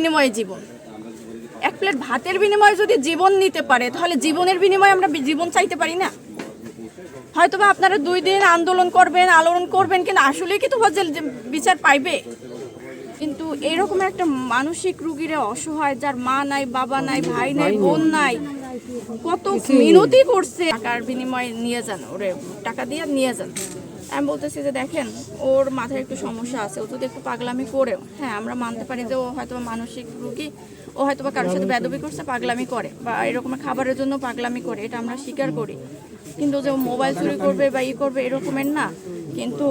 বিনিময়ে জীবন। এক প্লেট ভাতের বিনিময়ে যদি জীবন নিতে পারে তাহলে জীবনের বিনিময়ে আমরা জীবন চাইতে পারি না। হয়তোবা আপনারা দুই দিন আন্দোলন করবেন আলোড়ন করবেন কিন্তু আসলে কি তো বিচার পাইবে? কিন্তু এরকম একটা মানসিক রুগীরা অসহায় যার মা নাই বাবা নাই ভাই নাই বোন নাই কত মিনতি করছে। টাকার বিনিময়ে নিয়ে যান ওরে টাকা দিয়ে নিয়ে যান। আমি বলতেছি যে দেখেন ওর মাথায় একটু সমস্যা আছে ও যদি একটু পাগলামি করেও হ্যাঁ আমরা মানতে পারি যে ও হয়তো মানসিক রুগী ও হয়তো বা কারোর সাথে বেদবি করছে পাগলামি করে বা এরকম খাবারের জন্য পাগলামি করে এটা আমরা স্বীকার করি। কিন্তু যে ও মোবাইল চুরি করবে বা ই করবে এরকমের না কিন্তু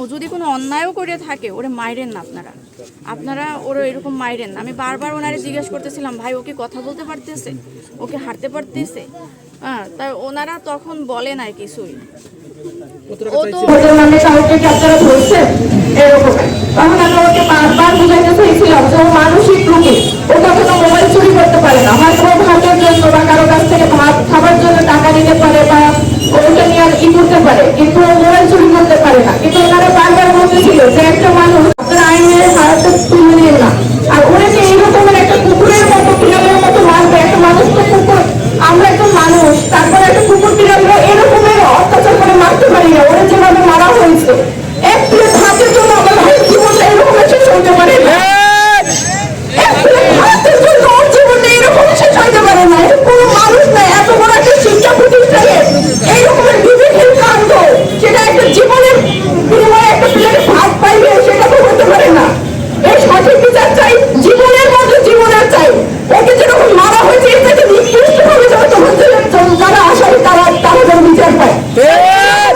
ও যদি কোনো অন্যায়ও করে থাকে ওরে মাইরেন না আপনারা। আপনারা ওরা এরকম মাইরেন না। আমি বারবার ওনারে জিজ্ঞেস করতেছিলাম ভাই ওকে কথা বলতে পারতেছে? ওকে হাঁটতে পারতেছে? হ্যাঁ তাই ওনারা তখন বলে নাই কিছুই। মানসিক রোগী। ও কখনো মোবাইল চুরি করতে পারে না। হয়তো ভাতের জন্য বা কারও কাছ থেকে ভাত খাবার জন্য টাকা নিতে পারে বা ওটা নিয়ে ই করতে পারে। কিন্তু ও মোবাইল চুরি করতে পারে না। কিন্তু ওনারা বারবার বলতেছিল যে একটা eso.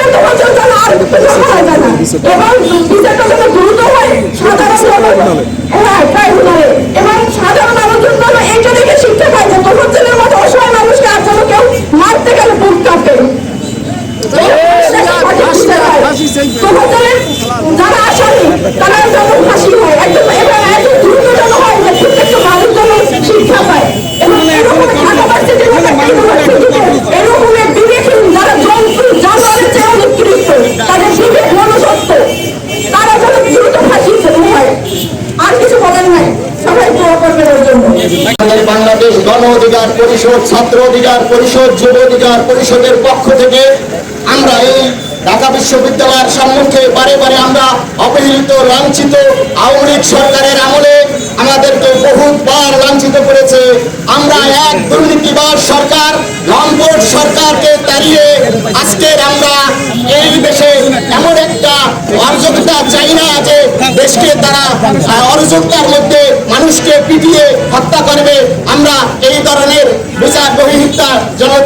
তখন যেন তারা আর এবং বিচারটা দ্রুত এবং সাধারণ মানুষজন যেন এইটা দেখে শিক্ষা পায় যে তখন জেলের মতো অসহায় মানুষকে আর যেন কেউ মারতে গেলে বুক কাঁপে যারা আসামি তারা যেন ফাঁসি হয় একদম এবং এত দ্রুত যেন হয় যে প্রত্যেকটা মানুষ যেন শিক্ষা পায় এবং এরকম ঢাকা ভার্সিটির মতো ইউনিভার্সিটিতে এরকমের বিবেকহীন যারা জন্তু জানোয়ারের চেয়ে নিকৃষ্ট তাদের বিবেক মনুষ্যত্ব তারা যেন দ্রুত ফাঁসি হয় আর কিছু বলার নাই সবাই দোয়া করবেন ওর জন্য আমাদের বাংলাদেশ গণ অধিকার পরিষদ, ছাত্র অধিকার পরিষদ, যুব অধিকার পরিষদের পক্ষ থেকে আমরা এই ঢাকা বিশ্ববিদ্যালয়ের সম্মুখে বারে বারে আমরা অবহেলিত লাঞ্ছিত আওয়ামী লীগ সরকারের আমলে আমাদেরকে বহুতবার লাঞ্ছিত করেছে। আমরা এক দুর্নীতিবাদ সরকার, লম্পট সরকারকে তাড়িয়ে আজকের আমরা এই দেশে এমন একটা অরাজকতা চাই না যে তারা অরাজকতার মধ্যে মানুষকে পিটিয়ে হত্যা করবে। আমরা এই ধরনের বিচার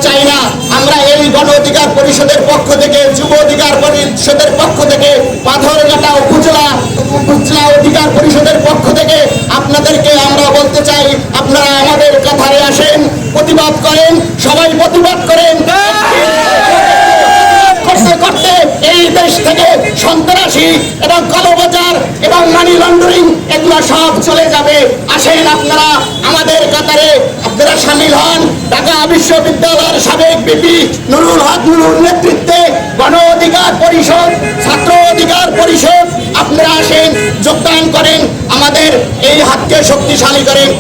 চাই না। আমরা এই গণ অধিকার পরিষদের পক্ষ থেকে, যুব অধিকার পরিষদের পক্ষ থেকে অধিকার পরিষদের পক্ষ থেকে আপনাদেরকে আমরা বলতে চাই, আপনারা আমাদের কথারে আসেন, প্রতিবাদ করেন, সবাই প্রতিবাদ করেন। করতে করতে এই দেশ থেকে সন্ত্রাসী এবং কালোবাজার এবং মানি লন্ডারিং এগুলো সব চলে যাবে। আসেন আপনারা আমাদের কাতারে আপনারা সামিল হন। ঢাকা বিশ্ববিদ্যালয়ের সাবেক বিপি নুরুল হক নুরুর নেতৃত্বে গণ অধিকার পরিষদ, ছাত্র অধিকার পরিষদ, আপনারা আসেন, যোগদান করেন, আমাদের এই হাতকে শক্তিশালী করেন।